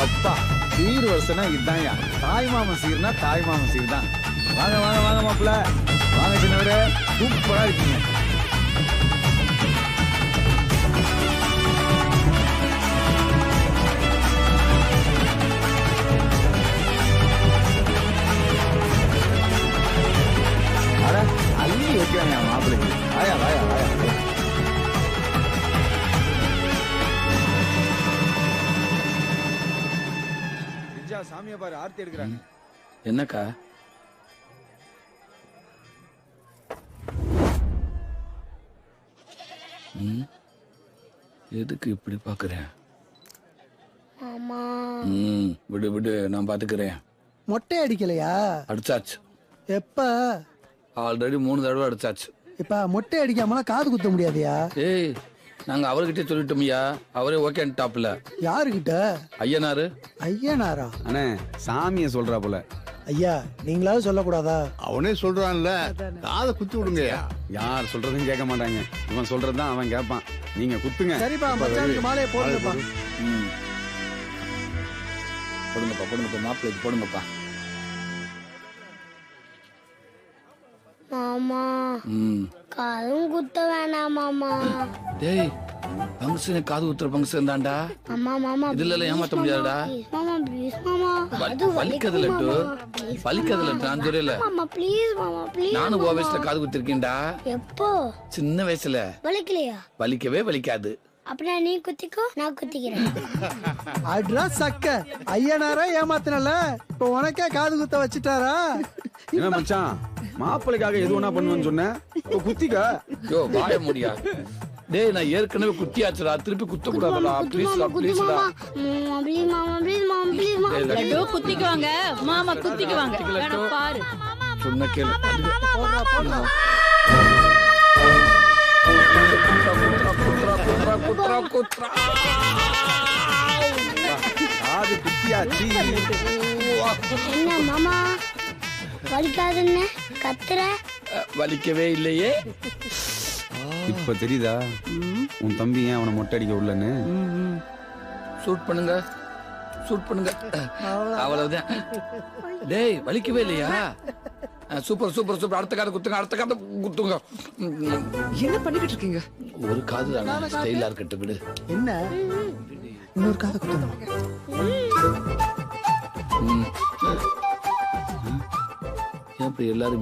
அப்பா சீர் வருஷனா இதுதான்யா தாய் மாமன் சீர்னா தாய் மாமன் சீர் தான் வாங்க வாங்க வாங்க மாப்பிள்ள. வாங்க சின்னவரே. சூப்பரா இருக்கீங்க. விஜயா சாமியை பாரு ஆர்த்தி எடுக்கிறாங்க என்னக்கா? எதுக்கு இப்படி பாக்குறேன் ம் விடு விடு நான் பாத்துக்கிறேன். மொட்டை அடிக்கலையா? அடிச்சாச்சு. எப்ப? ஆல்ரெடி மூணு தடவை அடிச்சாச்சு. இப்ப மொட்டை அடிக்காமலாம் காது குத்த முடியாதுயா? ஏய் நாங்க அவர்கிட்டே சொல்லிட்டோம்யா. அவரே ஓகே டாப்ல யாருகிட்ட? ஐயனாரு. ஐயனாரா? அண்ணே சாமியை சொல்றா போல. ஐயா நீங்களாவது சொல்லக்கூடாதா? அவனே சொல்றான்ல. காதை குத்தி விடுங்கய்யா யார் சொல்றதும் கேட்க மாட்டாங்க. இவன் சொல்றதுதான் அவன் கேட்பான். நீங்க குத்துங்க. சரிப்பா மச்சானுக்கு மாலையை போடுங்கப்பா. ம். போடுங்கப்பா போடுங்கப்பா மாப்பிள்ளைக்கு போடுங்கப்பா. மாமா. ம். காதும் குத்த வேணாம் மாமா. டேய் ஃபங்க்ஷனு காது குத்துற ஃபங்க்ஷன் தான்டா அம்மா மாமா இதுல எல்லாம் ஏமாத்த முடியாதுடா. மாமா ப்ளீஸ் மாமா அது வலிக்கது லட்டு. ப்ளீஸ் வலிக்கது லட்டு நான் சொல்லல. மாமா ப்ளீஸ் மாமா ப்ளீஸ் நானும் உன் வயசுல காது குத்திருக்கேன்டா. எப்போ? சின்ன வயசுல. வலிக்கலையா? வலிக்கவே வலிக்காது. அப்படின்னா நீ குத்திக்கோ நான் குத்திக்கிறேன். அட்ரா சக்க. ஐயனாரா ஏமாத்தினல? இப்ப உனக்கே காது குத்த வச்சுட்டாரா? என்ன மச்சான்? மாப்பிள்ளைக்காக எது ஒண்ணா பண்ணுவேன்னு சொன்ன? இப்போ குத்திக்க. யோ வாய முடியா. டேய் நான் ஏற்கனவே குத்தியாச்சுடா. திருப்பி குத்த கூடாதுடா ப்ளீஸ்டா ப்ளீஸ்டா மாமா. ப்ளீஸ் மாமா ப்ளீஸ் மாமா ப்ளீஸ் மாமா. லட்டு குத்திக்குவாங்க. மாமா குத்திக்குவாங்க. வேணா பாரு. சொன்ன கேளு. குத்ரா குத்ரா குத்ரா குத்ரா. காது குத்தியாச்சு என்ன மாமா? வலிக்காதுன்னு கத்துற? வலிக்கவே இல்லையே. இப்ப தெரியுதா? உன் தம்பி ஏன் அவனை மொட்டை அடிக்க விடலன்னு? ஷூட் பண்ணுங்க. ஷூட் பண்ணுங்க. அவ்வளவுதான். டேய் வலிக்கவே இல்லையா? Super super super. அடுத்த காது குத்துங்க அடுத்த காது குத்துங்க. என்ன பண்ணிக்கிட்டு இருக்கீங்க? ஒரு காது தானே? ஸ்டைலா இருக்கட்டும் விடு. என்ன? இன்னொரு காதை குத்தணும்? ம். ஏன் இப்படி எல்லாரும்